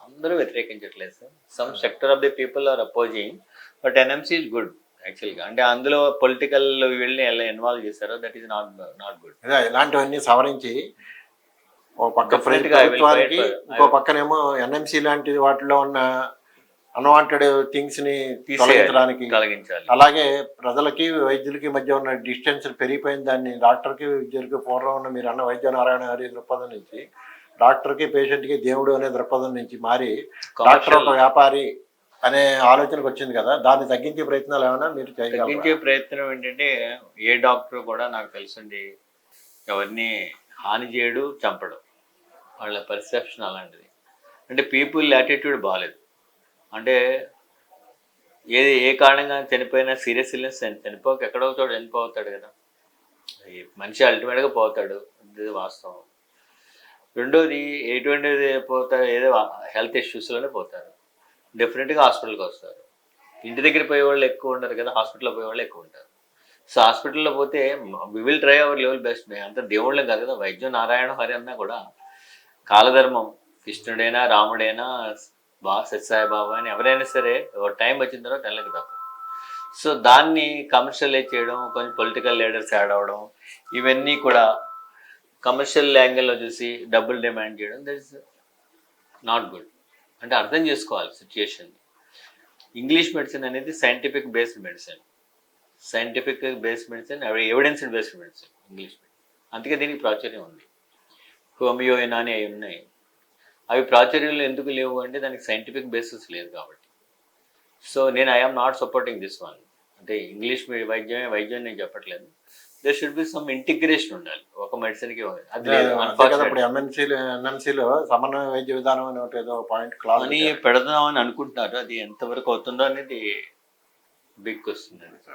అందరూ వ్యతిరేకించట్లేదు sir. Some sector of the people are opposing but NMC is good యాక్చువల్గా అంటే అందులో పొలిటికల్ వీళ్ళని ఎలా ఇన్వాల్వ్ చేశారో that is not not good ఇలాంటివన్నీ సవరించి ఓ పక్క ప్రభుత్వానికి ఇంకో పక్కనేమో ఎన్ఎంసీ లాంటి వాటిలో ఉన్న అన్వాంటెడ్ థింగ్స్ని తొలగించడానికి. కలిగించాలి అలాగే ప్రజలకి వైద్యులకి మధ్య ఉన్న డిస్టెన్స్ పెరిగిపోయిన దాన్ని డాక్టర్కి వైద్యులకి పూర్వం ఉన్న మీరు అన్న వైద్య నారాయణ గారి దృక్పథం నుంచి డాక్టర్కి పేషెంట్కి దేవుడు అనే దృక్పథం నుంచి మారి డాక్టర్ ఒక వ్యాపారి అనే ఆలోచనకు వచ్చింది కదా దాన్ని తగ్గించే ప్రయత్నాలు ఏమైనా మీరు చేయగలరా తగ్గించే ప్రయత్నం ఏంటంటే ఏ డాక్టర్ కూడా నాకు తెలుసండి ఎవరిని హాని చేయడు చంపడు. వాళ్ళ పర్సెప్షన్ అలాంటిది. అంటే పీపుల్ యాటిట్యూడ్ బాగాలేదు అంటే ఏది ఏ కారణంగా చనిపోయినా సీరియస్ ఇల్నెస్ చనిపోక ఎక్కడో చోట చనిపోతాడు కదా. మనిషి అల్టిమేట్గా పోతాడు. ఇది వాస్తవం. రెండోది ఎటువంటిది పోతారు ఏదో హెల్త్ ఇష్యూస్లోనే పోతారు. డెఫినెట్గా హాస్పిటల్కి వస్తారు. ఇంటి దగ్గర పోయే వాళ్ళు ఎక్కువ ఉండరు కదా హాస్పిటల్లో పోయే వాళ్ళు ఎక్కువ ఉంటారు. సో హాస్పిటల్లో పోతే we will try our level best అంత దేవుళ్ళం కాదు కదా. వైద్యం నారాయణ హరి అన్నా కూడా కాలధర్మం కృష్ణుడైనా రాముడైనా బా సత్యసాయిబాబా అని ఎవరైనా సరే ఒక టైం వచ్చిన తర్వాత వెళ్ళక తప్ప సో దాన్ని కమర్షియలైజ్ చేయడం కొంచెం పొలిటికల్ లీడర్స్ యాడ్ అవ్వడం ఇవన్నీ కూడా కమర్షియల్ యాంగిల్లో చూసి డబ్బులు డిమాండ్ చేయడం దట్ ఇస్ నాట్ గుడ్ అంటే అర్థం చేసుకోవాలి సిచ్యుయేషన్ ఇంగ్లీష్ మెడిసిన్ అనేది scientific based medicine scientific based medicine evidence based medicine English medicine అందుకే దీనికి ప్రాచుర్యం ఉంది. హోమియో అని అవి ఉన్నాయి. అవి ప్రాచుర్యంలో ఎందుకు లేవు అంటే దానికి సైంటిఫిక్ బేసిస్ లేదు కాబట్టి. సో నేను I'm not supporting this one అంటే ఇంగ్లీష్ మీ- వైద్యమే వైద్యం నేను చెప్పట్లేదు. They should be some integration ఉండాలి. ఒక మెడిసిన్కి అది లేదు. ఎంఎన్సీలు సమన్వయ వైద్య విధానం అని ఒకటి ఏదో పాయింట్ క్లాస్ అని పెడదామని అనుకుంటున్నారు. అది ఎంతవరకు అవుతుందో అనేది బిగ్ క్వశ్చన్ అండి.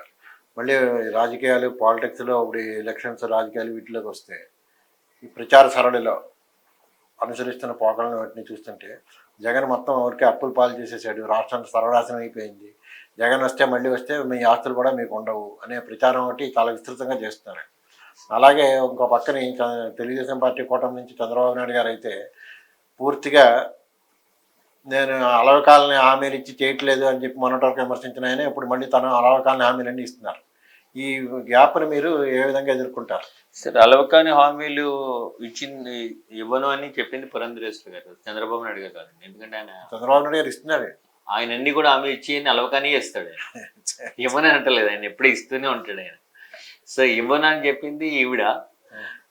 మళ్ళీ రాజకీయాలు పాలిటిక్స్లో ఇప్పుడు ఎలక్షన్స్ రాజకీయాలు వీటిలోకి వస్తే ఈ ప్రచార సరళిలో అనుసరిస్తున్న పోకలను వాటిని చూస్తుంటే జగన్ మొత్తం ఎవరికి అప్పులు పాలు చేసేసాడు రాష్ట్రానికి సర్వనాశనం అయిపోయింది. జగన్ వస్తే మళ్ళీ వస్తే మీ ఆస్తులు కూడా మీకు ఉండవు అనే ప్రచారం ఒకటి చాలా విస్తృతంగా చేస్తున్నారు. అలాగే ఇంకో పక్కన తెలుగుదేశం పార్టీ కూటమి నుంచి చంద్రబాబు నాయుడు గారు అయితే పూర్తిగా నేను అలవకాలని హామీలు ఇచ్చి చేయట్లేదు అని చెప్పి మొన్నటి వరకు విమర్శించిన ఆయన ఇప్పుడు మళ్ళీ తను అలవకాలని హామీలన్నీ ఇస్తున్నారు. ఈ గ్యాప్ని మీరు ఏ విధంగా ఎదుర్కొంటారు? సరే అలవకాని హామీలు ఇచ్చింది ఇవ్వను అని చెప్పింది పురంధరేశ్వరి గారు. చంద్రబాబు నాయుడు గారు కాదు ఎందుకంటే ఆయన చంద్రబాబు నాయుడు గారు ఇస్తున్నారు ఆయన అన్ని కూడా హామీ ఇచ్చి అలవకాని ఇస్తాడు ఆయన. *laughs* ఇవ్వని అంటలేదు. ఆయన ఎప్పుడు ఇస్తూనే ఉంటాడు ఆయన. సో ఇవ్వను అని చెప్పింది ఈవిడ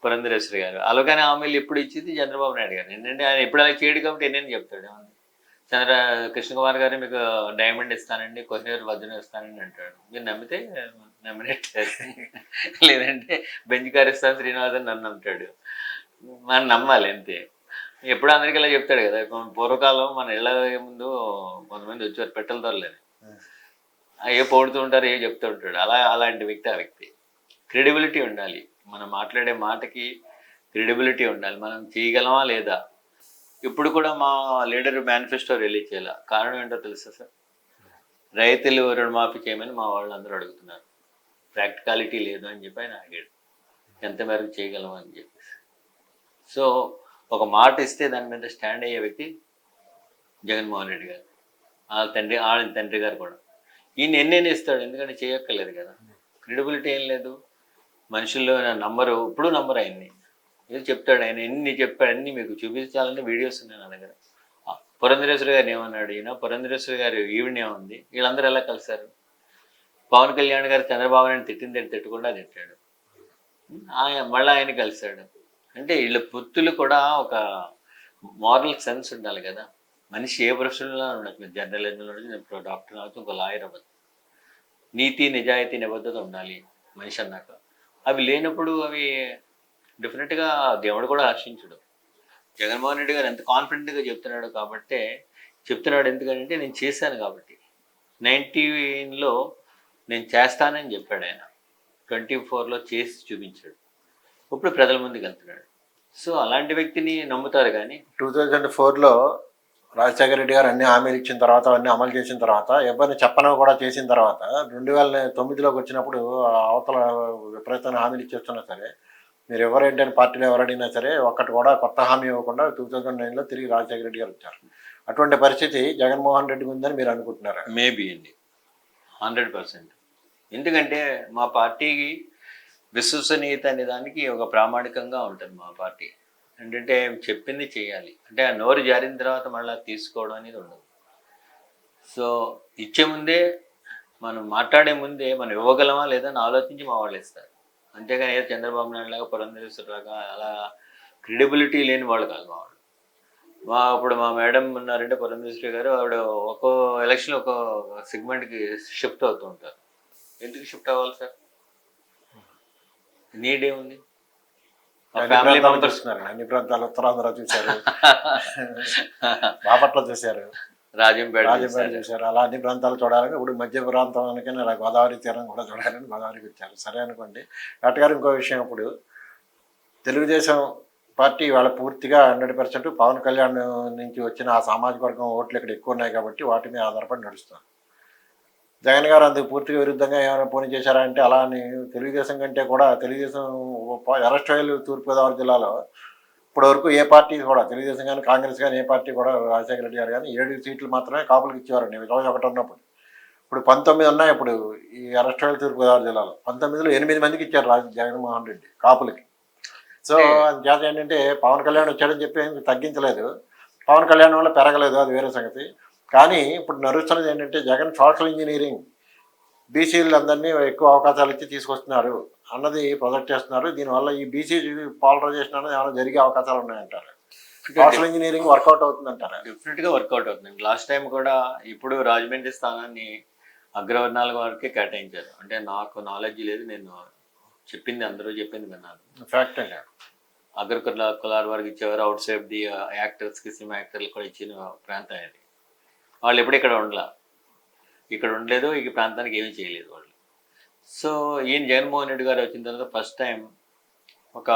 పురంధరేశ్వరి గారు. అలవకాని హామీలు ఎప్పుడు ఇచ్చింది చంద్రబాబు నాయుడు గారు. ఏంటంటే ఆయన ఎప్పుడు అలా చేయడు కాబట్టి ఎన్నని చెప్తాడు? చంద్ర కృష్ణకుమార్ గారు మీకు డైమండ్ ఇస్తానండి కొహేరు వజ్రం ఇస్తానండి అంటాడు. మీరు నమ్మితే నమ్మినట్టు లేదంటే బెంచ్ కార్ ఇస్తాను శ్రీనివాసన్ నన్ను అంటాడు మనం నమ్మాలి అంతే. ఎప్పుడు అందరికీ ఇలా చెప్తాడు కదా పూర్వకాలం మన ఇళ్ళ ముందు కొంతమంది వచ్చారు పెట్టెల దొరలేని ఏ పొడుతూ ఉంటారు ఏ చెప్తూ ఉంటాడు. అలా అలాంటి వ్యక్తి ఆ వ్యక్తి. క్రెడిబిలిటీ ఉండాలి. మనం మాట్లాడే మాటకి క్రెడిబిలిటీ ఉండాలి. మనం చేయగలమా లేదా? ఇప్పుడు కూడా మా లీడర్ మేనిఫెస్టో రిలీజ్ చేయాల? కారణం ఏంటో తెలుసా సార్? రైతులు రుణమాఫీ చేయమని మా వాళ్ళు అందరూ అడుగుతున్నారు. ప్రాక్టికాలిటీ లేదు అని చెప్పి ఆయన అడిగాడు ఎంత మేరకు చేయగలం అని చెప్పేసి. సో ఒక మాట ఇస్తే దాని మీద స్టాండ్ అయ్యే వ్యక్తి జగన్మోహన్ రెడ్డి గారు. వాళ్ళ తండ్రి ఆయన తండ్రి గారు కూడా. ఈయన ఎన్నెన్ని ఇస్తాడు ఎందుకంటే చేయక్కర్లేదు కదా. క్రెడిబిలిటీ ఏం లేదు. మనుషుల్లో నంబరు ఇప్పుడు నంబర్ అయింది ఏదో చెప్తాడు ఆయన ఎన్ని చెప్పాడు అన్ని మీకు చూపించాలంటే వీడియోస్ ఉన్నాయి నా దగ్గర. పురంధరేశ్వరి గారు ఏమన్నాడు ఈయన? పురంధరేశ్వరి గారు ఈవిడ ఏముంది వీళ్ళందరూ ఎలా కలిశారు? పవన్ కళ్యాణ్ గారు చంద్రబాబు నాయుడు తిట్టింది తిట్టకుండా తిట్టాడు. ఆయన మళ్ళీ ఆయన కలిశాడు. అంటే వీళ్ళ పొత్తులు కూడా ఒక మారల్ సెన్స్ ఉండాలి కదా. మనిషి ఏ ప్రొఫెషన్లో ఉండదు మీరు జర్నలిజంలో డాక్టర్ అవ్వచ్చు ఒక లాయర్ అవ్వచ్చు నీతి నిజాయితీ నిబద్ధత ఉండాలి మనిషి అన్నాక. అవి లేనప్పుడు అవి డెఫినెట్గా దేవుడు కూడా హర్షించడు. జగన్మోహన్ రెడ్డి గారు ఎంత కాన్ఫిడెంట్గా చెప్తున్నాడు కాబట్టే చెప్తున్నాడు ఎందుకంటే నేను చేశాను కాబట్టి. నైన్టీన్లో నేను చేస్తానని చెప్పాడు ఆయన. ట్వంటీ ఫోర్లో చేసి చూపించాడు. ఇప్పుడు ప్రజల ముందుకు వెళ్తున్నాడు. సో అలాంటి వ్యక్తిని నమ్ముతారు కానీ టూ థౌజండ్ ఫోర్లో రాజశేఖర రెడ్డి గారు అన్ని హామీలు ఇచ్చిన తర్వాత అన్ని అమలు చేసిన తర్వాత ఎవరిని చెప్పనో కూడా చేసిన తర్వాత రెండు వేల తొమ్మిదిలోకి వచ్చినప్పుడు అవతల విపరీతమైన హామీలు ఇచ్చేస్తున్నా సరే మీరు ఎవరేంటని పార్టీలో ఎవరడిగినా సరే ఒక్కటి కూడా కొత్త హామీ ఇవ్వకుండా టూ థౌజండ్ నైన్లో తిరిగి రాజశేఖర రెడ్డి గారు వచ్చారు. అటువంటి పరిస్థితి జగన్మోహన్ రెడ్డి ఉందని మీరు అనుకుంటున్నారా? మేబీ అండి. Hundred percent. ఎందుకంటే మా పార్టీకి విశ్వసనీయత అనే దానికి ఒక ప్రామాణికంగా ఉంటుంది మా పార్టీ. ఏంటంటే చెప్పింది చేయాలి. అంటే ఆ నోరు జారిన తర్వాత మళ్ళీ తీసుకోవడం అనేది ఉండదు. సో ఇచ్చే ముందే మనం మాట్లాడే ముందే మనం ఇవ్వగలమా లేదా అని ఆలోచించి మా వాళ్ళు ఇస్తారు. అంతేగాని ఏదో చంద్రబాబు నాయుడు లాగా పురంధరేశ్వరలాగా అలా క్రెడిబిలిటీ లేని వాళ్ళు కాదు మా వాళ్ళు. మా అప్పుడు మా మేడం ఉన్నారంటే పురంధేశ్వరి గారు ఆవిడ ఒక్కో ఎలక్షన్ ఒక సెగ్మెంట్కి షిఫ్ట్ అవుతూ ఉంటారు. ఎందుకు షిఫ్ట్ అవ్వాలి సార్? నీడ్ ఏముంది? అన్ని ప్రాంతాలు ఉత్తరాంధ్ర చూశారు. *laughs* బాపట్ల చూశారు. రాజంపేట రాజంపేట చూశారు. అలా అన్ని ప్రాంతాలు చూడాలని ఇప్పుడు మధ్య ప్రాంతం అనుకని అలా గోదావరి తీరం కూడా చూడాలని గోదావరికి వచ్చారు. సరే అనుకోండి. గారు ఇంకో విషయం ఇప్పుడు. తెలుగుదేశం పార్టీ వాళ్ళ పూర్తిగా హండ్రెడ్ పర్సెంట్ పవన్ కళ్యాణ్ నుంచి వచ్చిన ఆ సామాజిక వర్గం ఓట్లు ఇక్కడ ఎక్కువ ఉన్నాయి కాబట్టి వాటి మీద ఆధారపడి నడుస్తారు జగన్ గారు అందుకు పూర్తిగా విరుద్ధంగా ఏమైనా పోనీ చేశారా అంటే అలా అని తెలుగుదేశం కంటే కూడా తెలుగుదేశం ఎరస్టైల్ తూర్పుగోదావరి జిల్లాలో ఇప్పటి వరకు ఏ పార్టీ కూడా తెలుగుదేశం కానీ కాంగ్రెస్ కానీ ఏ పార్టీ కూడా రాజశేఖర రెడ్డి గారు కానీ ఏడు సీట్లు మాత్రమే కాపులకు ఇచ్చేవారండి. ఇరవై ఒకటి ఉన్నప్పుడు ఇప్పుడు పంతొమ్మిది ఉన్నాయి ఇప్పుడు ఈ అరెస్టైల్ తూర్పుగోదావరి జిల్లాలో. పంతొమ్మిదిలో ఎనిమిది మందికి ఇచ్చారు రాజ జగన్మోహన్ రెడ్డి కాపులకి. సో అందుచేత ఏంటంటే పవన్ కళ్యాణ్ వచ్చాడని చెప్పి తగ్గించలేదు. పవన్ కళ్యాణ్ వల్ల పెరగలేదు అది వేరే సంగతి. కానీ ఇప్పుడు నడుస్తున్నది ఏంటంటే జగన్ సోషల్ ఇంజనీరింగ్. బీసీలు అందరినీ ఎక్కువ అవకాశాలు ఇచ్చి తీసుకొస్తున్నారు. అన్నది ప్రొజెక్ట్ చేస్తున్నారు. దీనివల్ల ఈ బీసీ పాలరైజేషన్ అనేది ఏమైనా జరిగే అవకాశాలు ఉన్నాయంటారు? సోషల్ ఇంజనీరింగ్ వర్కౌట్ అవుతుందంటారా? డెఫినెట్గా వర్కౌట్ అవుతుంది. లాస్ట్ టైం కూడా ఇప్పుడు రాజమండ్రి స్థానాన్ని అగ్రవర్ణాల వారికి కేటాయించారు. అంటే నాకు నాలెడ్జ్ లేదు. నేను చెప్పింది అందరూ చెప్పింది విన్నాను. ఫ్యాక్ట్ అండి. అగ్ర కుల కులాల వారికి ఇచ్చేవారు. అవుట్ సైడ్ ది యాక్టర్స్కి సినిమా యాక్టర్లు కూడా ఇచ్చిన ప్రాంతం అది. వాళ్ళు ఎప్పుడు ఇక్కడ ఉండలా. ఇక్కడ ఉండలేదు ఈ ప్రాంతానికి ఏమీ చేయలేదు వాళ్ళు. సో ఈయన జగన్మోహన్ రెడ్డి గారు వచ్చిన తర్వాత ఫస్ట్ టైం ఒక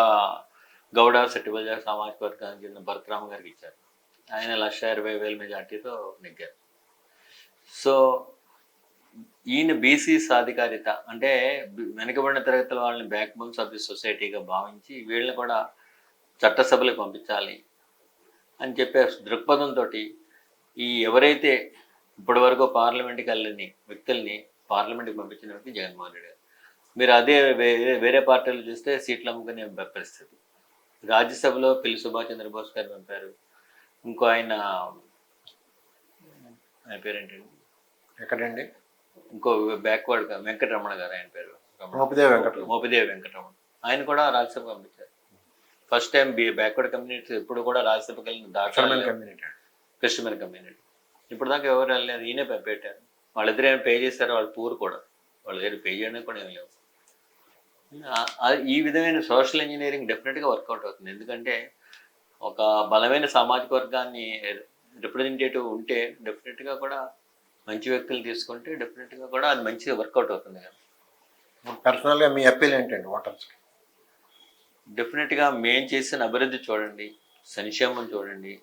గౌడ సెట్టిబజార్ సామాజిక వర్గానికి చెందిన భరతరామ గారికి ఇచ్చారు. ఆయన లక్ష ఇరవై వేల మెజార్టీతో నెగ్గారు. సో ఈయన బీసీ సాధికారిత అంటే వెనుకబడిన తరగతుల వాళ్ళని బ్యాక్ బోన్స్ ఆఫ్ ది సొసైటీగా భావించి వీళ్ళని కూడా చట్టసభలకు పంపించాలి అని చెప్పే దృక్పథంతో ఈ ఎవరైతే ఇప్పటి వరకు పార్లమెంట్కి వెళ్ళని వ్యక్తుల్ని పార్లమెంట్కి పంపించిన వ్యక్తి జగన్మోహన్ రెడ్డి గారు. మీరు అదే వేరే పార్టీలు చూస్తే సీట్లు అమ్ముకునే పరిస్థితి. రాజ్యసభలో పిల్లి సుభాష్ చంద్రబోస్ గారు పంపారు. ఇంకో ఆయన ఆయన పేరేంటండి ఎక్కడండి? ఇంకో బ్యాక్వర్డ్ వెంకటరమణ గారు ఆయన పేరు. మోపిదేవి వెంకట మోపిదేవి వెంకటరమణ. ఆయన కూడా రాజ్యసభ పంపించారు. ఫస్ట్ టైం బ్యాక్వర్డ్ కమ్యూనిటీ ఎప్పుడు కూడా రాజ్యసభకి వెళ్ళిన అక్షరమైన దాఖలు కమ్యూనిటీ క్రిస్టియన్ కమ్యూనిటీ ఇప్పుడు దాకా ఎవరు వెళ్ళలేదు. ఈయనే పె- పెట్టారు. వాళ్ళిద్దరు ఏమైనా పే చేశారు వాళ్ళ పూర్ కూడా. వాళ్ళ దగ్గర పే చేయడానికి కూడా ఏం లేవు. ఈ విధమైన సోషల్ ఇంజనీరింగ్ డెఫినెట్గా వర్కౌట్ అవుతుంది. ఎందుకంటే ఒక బలమైన సామాజిక వర్గాన్ని రిప్రజెంటేటివ్ ఉంటే డెఫినెట్గా కూడా మంచి వ్యక్తులు తీసుకుంటే డెఫినెట్గా కూడా అది మంచిగా వర్కౌట్ అవుతుంది కదా. పర్సనల్గా మీ అప్పీల్ ఏంటండి ఓటర్స్కి డెఫినెట్గా మేం చేసిన అభివృద్ధి చూడండి. సంక్షేమం చూడండి.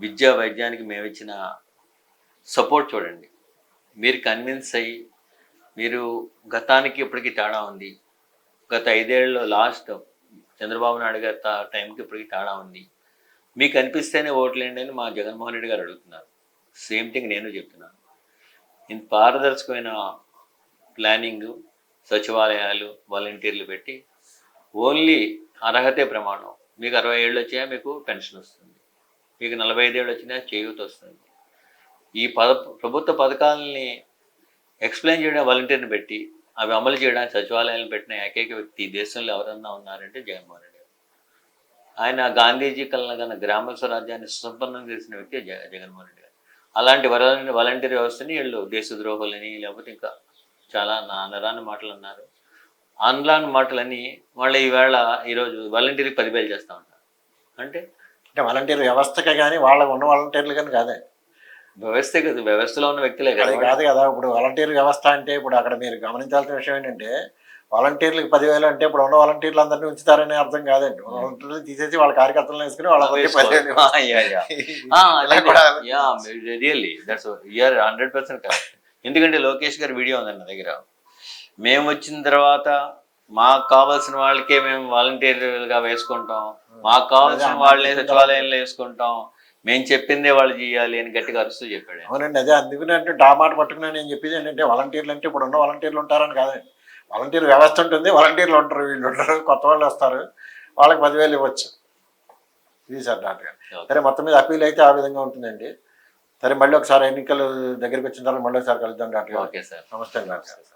విద్యా వైద్యానికి మేము ఇచ్చిన సపోర్ట్ చూడండి. మీరు కన్విన్స్ అయ్యి మీరు గతానికి ఇప్పటికీ తేడా ఉంది. గత ఐదేళ్ళలో లాస్ట్ చంద్రబాబు నాయుడు గారి టైంకి ఇప్పటికి తేడా ఉంది. మీకు అనిపిస్తేనే ఓట్లేండి అని మా జగన్మోహన్ రెడ్డి గారు అడుగుతున్నారు. సేమ్ థింగ్ నేను చెప్తున్నాను. ఇంత పారదర్శకమైన ప్లానింగ్ సచివాలయాలు వాలంటీర్లు పెట్టి ఓన్లీ అర్హతే ప్రమాణం. మీకు అరవై ఏళ్ళు వచ్చాయా మీకు పెన్షన్ వస్తుంది. మీకు నలభై ఐదేళ్ళు వచ్చినా చేయూత వస్తుంది. ఈ పద ప్రభుత్వ పథకాలని ఎక్స్ప్లెయిన్ చేయడం వాలంటీర్ని పెట్టి అవి అమలు చేయడానికి సచివాలయాలను పెట్టిన ఏకైక వ్యక్తి ఈ దేశంలో ఎవరన్నా ఉన్నారంటే జగన్మోహన్ రెడ్డి ఆయన గాంధీజీ కలన గ్రామ స్వరాజ్యాన్ని సుసంపన్నం చేసిన వ్యక్తి జగన్మోహన్ రెడ్డి గారు. అలాంటి వల- వాలంటీర్ వ్యవస్థని వీళ్ళు దేశద్రోహులని లేకపోతే ఇంకా చాలా నా అనరాని మాటలు అన్నారు. అనరాని మాటలని వాళ్ళు ఈవేళ ఈరోజు వాలంటీర్కి పదివేలు చేస్తూ ఉంటారు. అంటే అంటే వాలంటీర్ వ్యవస్థకే కానీ వాళ్ళ ఉన్న వాలంటీర్లు కానీ కాదే. వ్యవస్థే కదా వ్యవస్థలో ఉన్న వ్యక్తులే కదా అది కాదు కదా ఇప్పుడు వాలంటీర్ వ్యవస్థ అంటే ఇప్పుడు అక్కడ మీరు గమనించాల్సిన విషయం ఏంటంటే వాలంటీర్లకు పదివేలు అంటే ఇప్పుడు ఉన్న వాలంటీర్లు అందరినీ ఉంచుతారనే అర్థం కాదండి. వాలంటీర్లు తీసేసి వాళ్ళ కార్యకర్తలను వేసుకుని వాళ్ళకి *laughs* really that's you're hundred percent correct ఎందుకంటే లోకేష్ గారి వీడియో ఉందండి నా దగ్గర. మేము వచ్చిన తర్వాత మాకు కావాల్సిన వాళ్ళకే మేము వాలంటీర్లుగా వేసుకుంటాం. మాకు కావాల్సిన వాళ్ళని సచివాలయంలో వేసుకుంటాం. మేము చెప్పిందే వాళ్ళు చేయాలి అని గట్టిగా అరుస్తూ చెప్పాడు. అవునండి అదే అందుకని అంటే ఆ మాట పట్టుకుని నేను చెప్పేది ఏంటంటే వాలంటీర్లు అంటే ఇప్పుడు ఉన్న వాలంటీర్లు ఉంటారని కాదండి. వాలంటీర్ వ్యవస్థ ఉంటుంది. వాలంటీర్లు ఉంటారు వీళ్ళు ఉంటారు. కొత్త వాళ్ళు వస్తారు. వాళ్ళకి పదివేలు ఇవ్వచ్చు. ఇది సార్ డాక్టర్ గారు. సరే మొత్తం మీద అప్పీల్ అయితే ఆ విధంగా ఉంటుందండి. సరే మళ్ళీ ఒకసారి ఎన్నికలు దగ్గరికి వచ్చిన తర్వాత మళ్ళీ ఒకసారి కలుద్దాం డాక్టర్ గారు. Okay sir. నమస్తే డాక్టర్